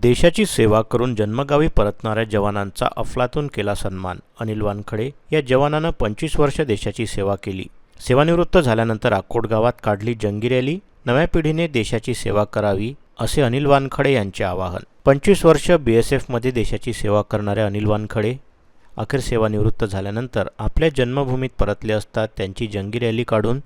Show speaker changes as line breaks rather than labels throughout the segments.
देशाची सेवा करून जन्मगावी परतणाऱ्या जवानांचा अफलातून केला सन्मान. अनिल वानखडे या जवानानं पंचवीस वर्ष देशाची सेवा केली. सेवानिवृत्त झाल्यानंतर आकोट गावात काढली जंगी रॅली. नव्या पिढीने देशाची सेवा करावी असे अनिल वानखडे यांचे आवाहन. पंचवीस वर्ष बी एस एफमध्ये देशाची सेवा करणाऱ्या अनिल वानखडे अखेर सेवानिवृत्त झाल्यानंतर आपल्या जन्मभूमीत परतले असता त्यांची जंगी रॅली काढून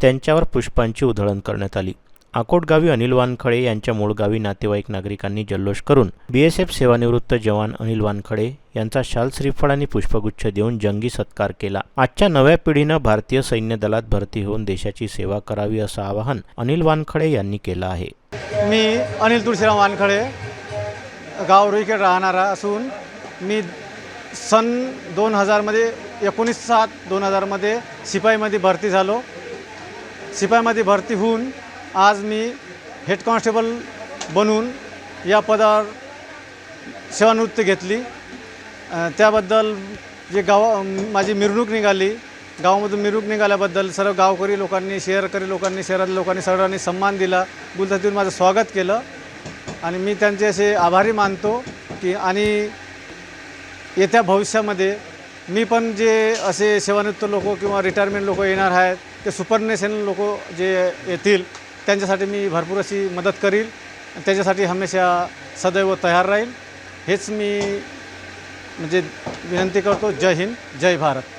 त्यांच्यावर पुष्पांची उधळण करण्यात आली. आकोटगावी अनिल वानखडे यांच्या मूळगावी नातेवाईक नागरिकांनी जल्लोष करून बीएसएफ सेवानिवृत्त जवान अनिल वानखडे यांचा शाल श्रीफळ आणि पुष्पगुच्छ देऊन जंगी सत्कार केला. आजच्या नव्या पिढीनं भारतीय सैन्य दलात भरती होऊन देशाची सेवा करावी असं आवाहन अनिल वानखडे यांनी केलं आहे.
मी अनिल तुळशीराम वानखडे गाव रुईखेड राहणारा असून मी सन दोन हजारमध्ये एकोणीस सात दोन हजारमध्ये सिपाईमध्ये भरती झालो. सिपाईमध्ये भरती होऊन आज मी हेड कॉन्स्टेबल बनून या पदावर सेवानिवृत्ती घेतली. त्याबद्दल जे गावा माझी मिरवणूक निघाली गावामधून मिरवणूक निघाल्याबद्दल सर्व गावकरी लोकांनी शहरकरी लोकांनी शहरातील लोकांनी सर्वांनी सन्मान दिला. गुलतातीवर माझं स्वागत केलं. आणि मी त्यांचे असे आभारी मानतो की आणि येत्या भविष्यामध्ये मी पण जे असे सेवानिवृत्त लोक किंवा रिटायरमेंट लोक येणार आहेत ते सुपरनेशन लोक जे येतील त्यांच्यासाठी मी भरपूर अशी मदत करील. त्याच्यासाठी हमेशा सदैव तयार राहील. हेच मी म्हणजे विनंती करतो. जय हिंद जय भारत.